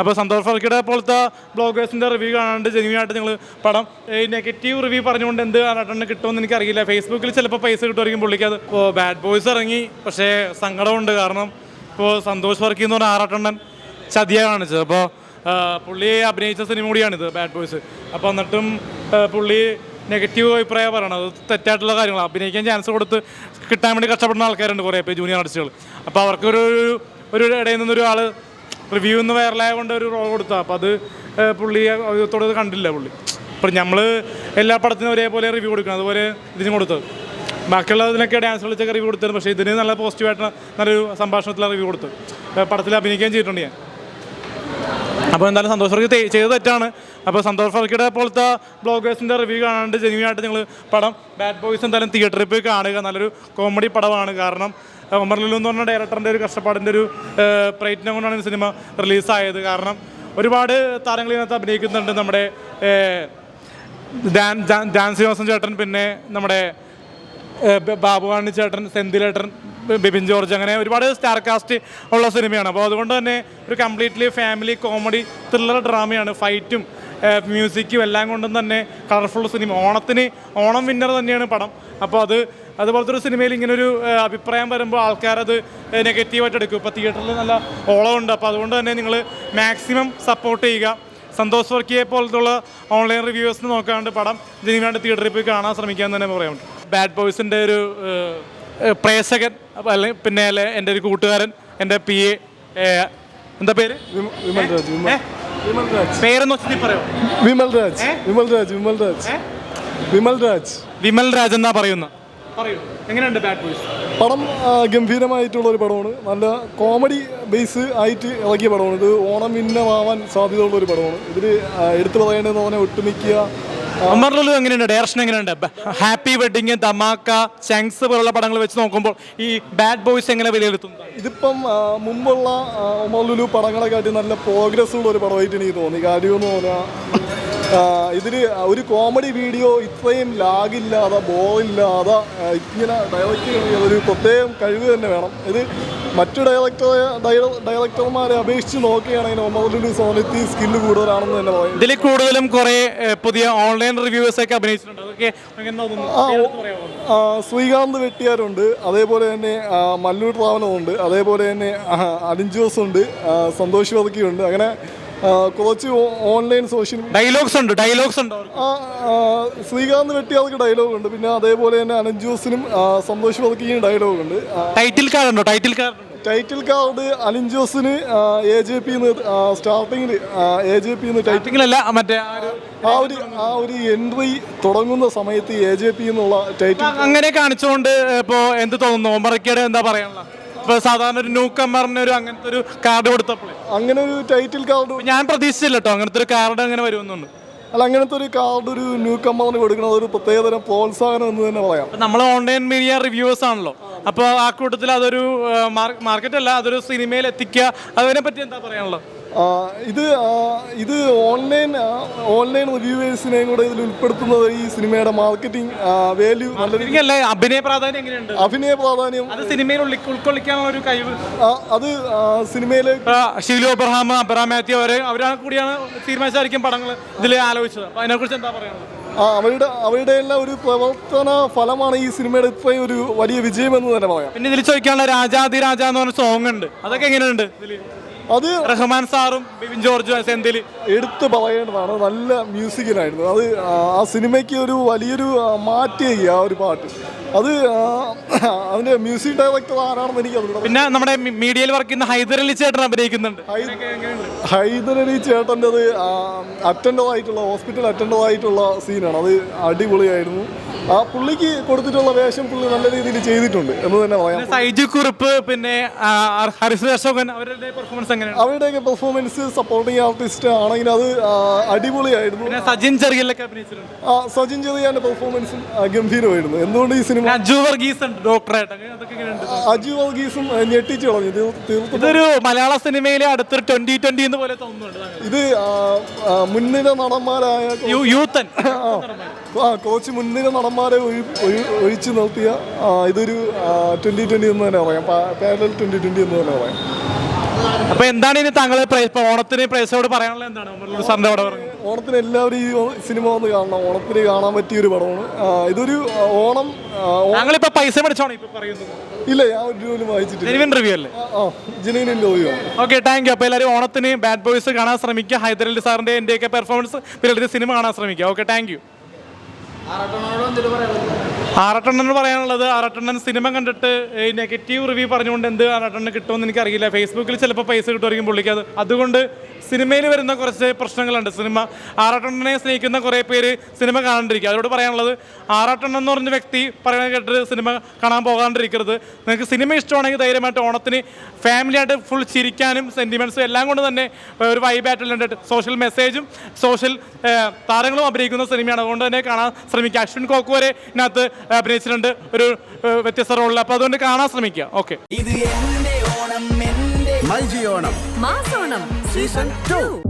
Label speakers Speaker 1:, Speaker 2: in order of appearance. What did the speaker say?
Speaker 1: അപ്പോൾ സന്തോഷ് ഫർക്കിയുടെ പോലത്തെ ബ്ലോഗേഴ്സിന്റെ റിവ്യൂ കാണാണ്ട് ജെന്യൂനായിട്ട് നിങ്ങൾ പടം നെഗറ്റീവ് റിവ്യൂ പറഞ്ഞുകൊണ്ട് എന്ത് റിട്ടേൺ കിട്ടുമെന്ന് എനിക്കറിയില്ല. ഫേസ്ബുക്കിൽ ചിലപ്പോൾ പൈസ കിട്ടുമായിരിക്കും പുള്ളിക്ക്. അത് ഇപ്പോൾ ബാഡ് ബോയ്സ് ഇറങ്ങി പക്ഷേ സങ്കടമുണ്ട്. കാരണം ഇപ്പോൾ സന്തോഷ് ഫർക്കി എന്ന് പറഞ്ഞ ആറാട്ടെണ്ണൻ ചതിയ കാണിച്ചത്. അപ്പോൾ പുള്ളി അഭിനയിച്ച സിനിമ കൂടിയാണിത് ബാഡ് ബോയ്സ് അപ്പോൾ എന്നിട്ടും പുള്ളി നെഗറ്റീവ് അഭിപ്രായം പറയണം. അത് തെറ്റായിട്ടുള്ള കാര്യങ്ങൾ അഭിനയിക്കാൻ ചാൻസ് കൊടുത്ത് കിട്ടാൻ വേണ്ടി കഷ്ടപ്പെടുന്ന ആൾക്കാരുണ്ട് കുറേ പേര് ജൂനിയർ ആർട്ടിസ്റ്റുകൾ അപ്പോൾ അവർക്കൊരു ഒരു ഇടയിൽ നിന്നൊരു ആൾ റിവ്യൂ ഒന്ന് വൈറലായ കൊണ്ട് ഒരു റോൾ കൊടുത്താൽ അപ്പോൾ അത് പുള്ളി അത് കണ്ടില്ല പുള്ളി. അപ്പം നമ്മൾ എല്ലാ പടത്തിനും ഒരേപോലെ റിവ്യൂ കൊടുക്കണം. അതുപോലെ ഇതിനും കൊടുത്തത്. ബാക്കിയുള്ളതിനൊക്കെ ഡാൻസ് കളിച്ചൊക്കെ റിവ്യൂ കൊടുത്തത് പക്ഷേ ഇതിന് നല്ല പോസിറ്റീവായിട്ട് നല്ലൊരു സംഭാഷണത്തിലാണ് റിവ്യൂ കൊടുത്തത്. പടത്തിൽ അഭിനയിക്കുകയും ചെയ്തിട്ടുണ്ട് ഞാൻ. അപ്പോൾ എന്തായാലും സന്തോഷ് ഫർക്കി ചെയ്ത് തെറ്റാണ്. അപ്പോൾ സന്തോഷ് ഫർക്കിയുടെ പോലത്തെ ബ്ലോഗേഴ്സിന്റെ റിവ്യൂ കാണാണ്ട് ജെന്യൂനായിട്ട് നിങ്ങൾ പടം ബാഡ് ബോയ്സ് എന്തായാലും തിയേറ്ററിൽ പോയി കാണുക. നല്ലൊരു കോമഡി പടമാണ്. കാരണം അഹ് ഒമർ എന്ന് പറഞ്ഞ ഡയറക്ടറിന്റെ ഒരു കഷ്ടപ്പാടിന്റെ ഒരു പ്രയത്നം കൊണ്ടാണ് ഈ സിനിമ റിലീസായത് കാരണം ഒരുപാട് താരങ്ങൾ ഇതിനകത്ത് അഭിനയിക്കുന്നുണ്ട്. നമ്മുടെ ഡാൻ ശ്രീനിവാസൻ ചേട്ടൻ പിന്നെ നമ്മുടെ ബാബുവാണി ചേട്ടൻ സെന്തിലേട്ടൻ ബിബിൻ ജോർജ് അങ്ങനെ ഒരുപാട് സ്റ്റാർ കാസ്റ്റ് ഉള്ള സിനിമയാണ്. അപ്പോൾ അതുകൊണ്ട് തന്നെ ഒരു കംപ്ലീറ്റ്ലി ഫാമിലി കോമഡി ത്രില്ലർ ഡ്രാമയാണ് ഫൈറ്റും മ്യൂസിക്കും എല്ലാം കൊണ്ടും തന്നെ കളർഫുൾ സിനിമ ഓണത്തിന് ഓണം വിന്നർ തന്നെയാണ് പടം. അപ്പോൾ അത് അതുപോലത്തെ ഒരു സിനിമയിൽ ഇങ്ങനെ ഒരു അഭിപ്രായം വരുമ്പോൾ ആൾക്കാരത് നെഗറ്റീവായിട്ട് എടുക്കും. ഇപ്പോൾ തിയേറ്ററിൽ നല്ല ഓളമുണ്ട്. അപ്പോൾ അതുകൊണ്ട് തന്നെ നിങ്ങൾ മാക്സിമം സപ്പോർട്ട് ചെയ്യുക. സന്തോഷ് വർക്കിയെ പോലത്തുള്ള ഓൺലൈൻ റിവ്യൂവേഴ്സിന് നോക്കാണ്ട് പടം ജനുവിനായിട്ട് തിയേറ്ററിൽ പോയി കാണാൻ ശ്രമിക്കാമെന്ന് തന്നെ പറയാം ബാഡ് ബോയ്സിന്റെ ഒരു പ്രേക്ഷകൻ അപ്പോൾ അല്ലെങ്കിൽ പിന്നെ അല്ലെ എന്റെ ഒരു കൂട്ടുകാരൻ എന്റെ പി എ എന്താ പേര്?
Speaker 2: വിമൽ രാജ് വിമൽ
Speaker 1: ഏ?
Speaker 2: വിമൽ രാജ്
Speaker 1: പേരെന്ന് വെച്ചിട്ട് പറയോ.
Speaker 2: വിമൽ രാജ് വിമൽ രാജ് വിമൽ രാജ് വിമൽ രാജ്
Speaker 1: വിമൽ രാജ് എന്നാ പറയുന്ന? പറയൂ. എങ്ങനെയുണ്ട് ബാഡ് ബോയ്സ്
Speaker 2: പടം ഗംഭീരമായിട്ടുള്ള ഒരു പടമാണ്. നല്ല കോമഡി ബേസ് ആയിട്ട് ഇറങ്ങിയ പടമാണ്. ഇത് ഓണം ഇന്നമാവാൻ സാധ്യതയുള്ള ഒരു പടമാണ്. ഇതിൽ എടുത്തു പറയേണ്ടതെന്ന് പറഞ്ഞാൽ ഒട്ടുമിക്ക
Speaker 1: ഒമർ ലുലു എങ്ങനെയുണ്ട്? ഡയറക്ഷൻ എങ്ങനെയുണ്ട്? ഹാപ്പി വെഡിങ് തമാക്ക ശങ്സ് പോലുള്ള പടങ്ങൾ വെച്ച് നോക്കുമ്പോൾ ഈ ബാഡ് ബോയ്സ് എങ്ങനെ വിലയിരുത്തും?
Speaker 2: ഇതിപ്പം മുമ്പുള്ള ഒമലുലു പടങ്ങളെക്കാട്ടി നല്ല പ്രോഗ്രസ് ഉള്ള ഒരു പടമായിട്ട് എനിക്ക് തോന്നി. കാര്യമെന്ന് പറഞ്ഞാൽ ഇതിൽ ഒരു കോമഡി വീഡിയോ ഇത്രയും ലാഗില്ലാതെ ബോറില്ലാതെ ഇങ്ങനെ ഡയറക്റ്റ് ഒരു പ്രത്യേകം കഴിവ് തന്നെ വേണം. ഇത് മറ്റു ഡയറക്ടർ ഡയലക്ടർമാരെ അപേക്ഷിച്ച് നോക്കുകയാണെങ്കിൽ ഒമലുലു സോനത്തി സ്കില്ല് കൂടുതലാണെന്ന് തന്നെ പറയും.
Speaker 1: ഇതിൽ കൂടുതലും കുറെ പുതിയ ഓൺലൈൻ റിവ്യൂവേഴ്സ് ഒക്കെ അഭിനയിച്ചിട്ടുണ്ട്. അതൊക്കെ
Speaker 2: ശ്രീകാന്ത് വെട്ടിയാരുണ്ട്. അതേപോലെ തന്നെ മല്ലു മല്ലൂർ ട്രാവലുണ്ട് അതേപോലെ തന്നെ അലിഞ്ചോസ് ഉണ്ട് സന്തോഷ് വർക്കിയുണ്ട് അങ്ങനെ കുറച്ച് ഓൺലൈൻ സോഷ്യൽ
Speaker 1: ഡയലോഗ്സ് ഉണ്ട് ഡയലോഗ്സ് ഉണ്ട്
Speaker 2: ശ്രീകാന്ത് വെട്ടിയാർക്ക് ഡയലോഗ് ഉണ്ട്. പിന്നെ അതേപോലെ തന്നെ അനൻ സന്തോഷ് വർക്കിയും ഡയലോഗ് ഉണ്ട്.
Speaker 1: ടൈറ്റിൽ കാർഡ് ഉണ്ടോ? Title card
Speaker 2: title card Alin ജോസിന് A J P സ്റ്റാർട്ടിങ്ങിൽ എ ജെ പി ടൈറ്റിൽ
Speaker 1: ടൈറ്റിലല്ല മറ്റേ ആ ഒരു
Speaker 2: ആ ഒരു എൻട്രി തുടങ്ങുന്ന സമയത്ത് എ ജെ പി എന്നുള്ള ടൈറ്റിൽ
Speaker 1: അങ്ങനെ കാണിച്ചുകൊണ്ട് ഇപ്പോ എന്ത് തോന്നുന്നു? ഒമറക്കയുടെ എന്താ പറയാനുള്ള? സാധാരണ ഒരു ന്യൂ കമ്മറിന് ഒരു അങ്ങനത്തെ ഒരു കാർഡ് കൊടുത്തപ്പോൾ
Speaker 2: അങ്ങനെ ഒരു ടൈറ്റിൽ കാർഡ്
Speaker 1: ഞാൻ പ്രതീക്ഷിച്ചില്ല കേട്ടോ അങ്ങനത്തെ ഒരു കാർഡ് അങ്ങനെ വരുമെന്നുണ്ട്.
Speaker 2: അല്ല അങ്ങനത്തെ ഒരു കാർഡ് ഒരു ന്യൂ കമ്മറിന് കൊടുക്കുന്നത് ഒരു പ്രത്യേകതരം പ്രോത്സാഹനം എന്ന് തന്നെ പറയാം.
Speaker 1: നമ്മൾ ഓൺലൈൻ മീഡിയ റിവ്യൂവേഴ്സ് ആണല്ലോ. അപ്പോൾ ആ കൂട്ടത്തിൽ അതൊരു മാർക്കറ്റ് അല്ല അതൊരു സിനിമയിൽ എത്തിക്കുക അതിനെ പറ്റി എന്താ പറയാനുള്ളത്?
Speaker 2: ഇത് ഇത് ഓൺലൈൻ ഓൺലൈൻ റിവ്യൂവേഴ്സിനെയും കൂടെ ഇതിൽ ഉൾപ്പെടുത്തുന്നത് ഈ സിനിമയുടെ മാർക്കറ്റിംഗ് വാല്യൂ നല്ല
Speaker 1: അഭിനയ പ്രാധാന്യം എങ്ങനെയുണ്ട്?
Speaker 2: അഭിനയ പ്രാധാന്യം
Speaker 1: അത് സിനിമയിൽ ഉൾക്കൊള്ളിക്കാനുള്ള ഒരു കഴിവ്.
Speaker 2: അത്
Speaker 1: സിനിമയിൽ ഷീലു അബ്രഹാം അബ്രഹാം മാത്യു അവരെ അവരാണ് കൂടിയാണ് തീരുമാനിച്ചായിരിക്കും പടങ്ങൾ ഇതിൽ ആലോചിച്ചത്. അതിനെക്കുറിച്ച് എന്താ പറയാനുള്ളത്?
Speaker 2: ആ, അവരുടെ അവരുടെ എല്ലാം ഒരു പ്രവർത്തന ഫലമാണ് ഈ സിനിമയുടെ ഇത്രയും ഒരു വലിയ വിജയം എന്ന് തന്നെ പറയാം.
Speaker 1: പിന്നെ ഇതിൽ ചോദിക്കാനുള്ള രാജാതി രാജ എന്ന് പറഞ്ഞ സോങ് ഉണ്ട്. അതൊക്കെ എങ്ങനെയുണ്ട്
Speaker 2: അത്
Speaker 1: റഹ്മാൻ സാറും ബിബിൻ ജോർജും സെന്തിൽ
Speaker 2: എടുത്തു പറയേണ്ടതാണ്. നല്ല മ്യൂസിക്കിനായിരുന്നു അത് ആ, സിനിമയ്ക്ക് ഒരു വലിയൊരു മാറ്റിയ ആ ഒരു പാട്ട്. അത് ആ, അതിന്റെ മ്യൂസിക് ഡയറക്ടർ ആരാണെന്ന് എനിക്ക് അറിയില്ല
Speaker 1: പിന്നെ നമ്മുടെ മീഡിയയിൽ വർക്ക് ചെയ്യുന്ന ഹൈദർ അലി ചേട്ടൻ അഭിനയിക്കുന്നുണ്ട്.
Speaker 2: ഹൈദരലി ചേട്ടന്റെത് അറ്റൻഡർ ആയിട്ടുള്ള ഹോസ്പിറ്റൽ അറ്റൻഡർ ആയിട്ടുള്ള സീനാണ് അത് അടിപൊളിയായിരുന്നു. ആ പുള്ളിക്ക് കൊടുത്തിട്ടുള്ള വേഷം പുള്ളി നല്ല രീതിയിൽ ചെയ്തിട്ടുണ്ട് എന്ന് തന്നെ പറയാം
Speaker 1: സൈജു കുറിപ്പ് പിന്നെ അശോകൻ അവരുടെ പെർഫോമൻസ് എങ്ങനെയാണ്?
Speaker 2: അവരുടെയൊക്കെ പെർഫോമൻസ് സപ്പോർട്ടിങ് ആർട്ടിസ്റ്റ് ആണെങ്കിൽ അത് അടിപൊളിയായിരുന്നു.
Speaker 1: സജിൻ ചെറിയലൊക്കെ അഭിനയിച്ചിട്ടുണ്ട്.
Speaker 2: ആ, സജിൻ ചെറിയാന്റെ പെർഫോമൻസും ഗംഭീരമായിരുന്നു. എന്തുകൊണ്ട് ഈ സിനിമ
Speaker 1: അജു വർഗീസ് ഉണ്ട് ഡോക്ടറായിട്ട്
Speaker 2: അജു വർഗീസും ഞെട്ടിച്ചു കളഞ്ഞു. തീർത്തും
Speaker 1: ഇതൊരു മലയാള സിനിമയിലെ അടുത്തൊരു ട്വന്റി ട്വന്റി എന്ന് പോലെ തോന്നുന്നുണ്ട്
Speaker 2: ഇത് മുൻനിര നടന്മാരായ
Speaker 1: യൂത്തൻ.
Speaker 2: ആ കോച്ച് മുൻനിര നടന്മാരെ ഒഴി- ഒഴിച്ചു നിർത്തിയ ഇതൊരു ട്വന്റി ട്വന്റി എന്ന് തന്നെ പറയാം. പാരലൽ ട്വന്റി ട്വന്റി എന്ന് തന്നെ പറയാം.
Speaker 1: അപ്പൊ എന്താണ് ഇനി താങ്കൾ ഓണത്തിന് പ്രേസോട് പറയാനുള്ളത് എന്താണ്? സാറിന്റെ പറഞ്ഞു.
Speaker 2: ഓണത്തിന് എല്ലാവരും ഈ സിനിമ വന്ന് കാണണം. ഓണത്തിന് കാണാൻ പറ്റിയ ഒരു പടമാണ്. ഇതൊരു ഓണം
Speaker 1: ഞങ്ങളിപ്പോ പൈസ മേടിച്ചാണ് ഇപ്പൊ പറയുന്നത്?
Speaker 2: ഇല്ല ഞാൻ ഒരു രൂപ വായിച്ചിട്ടില്ല.
Speaker 1: ജെനുവിൻ റിവ്യൂ അല്ലേ?
Speaker 2: ജനുവിൻ ഇന്റർവ്യൂയാണ്
Speaker 1: ഓക്കെ താങ്ക് യു അപ്പോൾ എല്ലാവരും ഓണത്തിന് ബാഡ് ബോയ്സ് കാണാൻ ശ്രമിക്കുക. ഹൈദരലി സാറിന്റെ എന്റെയൊക്കെ പെർഫോമൻസ് പിന്നെ സിനിമ കാണാൻ ശ്രമിക്കുക. ഓക്കെ താങ്ക് യു ആറാട്ടോണോടും തിരുപറയാ ആറട്ടെണ്ണന് പറയാനുള്ളത് ആറട്ടെണ്ണൻ സിനിമ കണ്ടിട്ട് നെഗറ്റീവ് റിവ്യൂ പറഞ്ഞുകൊണ്ട് എന്ത് ആറട്ടെണ്ണന് കിട്ടുമെന്ന് എനിക്കറിയില്ല. ഫേസ്ബുക്കിൽ ചിലപ്പോൾ പൈസ കിട്ടുമായിരിക്കും പുള്ളിക്ക്. അത് അതുകൊണ്ട് സിനിമയിൽ വരുന്ന കുറച്ച് പ്രശ്നങ്ങളുണ്ട്. സിനിമ ആറാട്ടെണ്ണനെ സ്നേഹിക്കുന്ന കുറേ പേര് സിനിമ കാണാണ്ടിരിക്കുക അതോട് പറയാനുള്ളത് ആറാട്ടെണ്ണൻ എന്ന് പറഞ്ഞ വ്യക്തി പറയുന്നത് കേട്ടിട്ട് സിനിമ കാണാൻ പോകാണ്ടിരിക്കരുത്. നിങ്ങൾക്ക് സിനിമ ഇഷ്ടമാണെങ്കിൽ ധൈര്യമായിട്ട് ഓണത്തിന് ഫാമിലിയായിട്ട് ഫുൾ ചിരിക്കാനും സെന്റിമെന്റ്സും എല്ലാം കൊണ്ട് തന്നെ ഒരു വൈബായിട്ടുള്ള സോഷ്യൽ മെസ്സേജും സോഷ്യൽ താരങ്ങളും അഭിനയിക്കുന്ന സിനിമയാണ്. അതുകൊണ്ട് തന്നെ കാണാൻ ശ്രമിക്കുക അശ്വിൻ കോക്കുവരെ ഇതിനകത്ത് അഭിനയിച്ചിട്ടുണ്ട്. ഒരു വ്യത്യസ്ത റോളിൽ അപ്പോൾ അതുകൊണ്ട് കാണാൻ ശ്രമിക്കുക. ഓക്കെ.
Speaker 3: ഇത് ഓണം
Speaker 4: ഓണം.
Speaker 5: Season to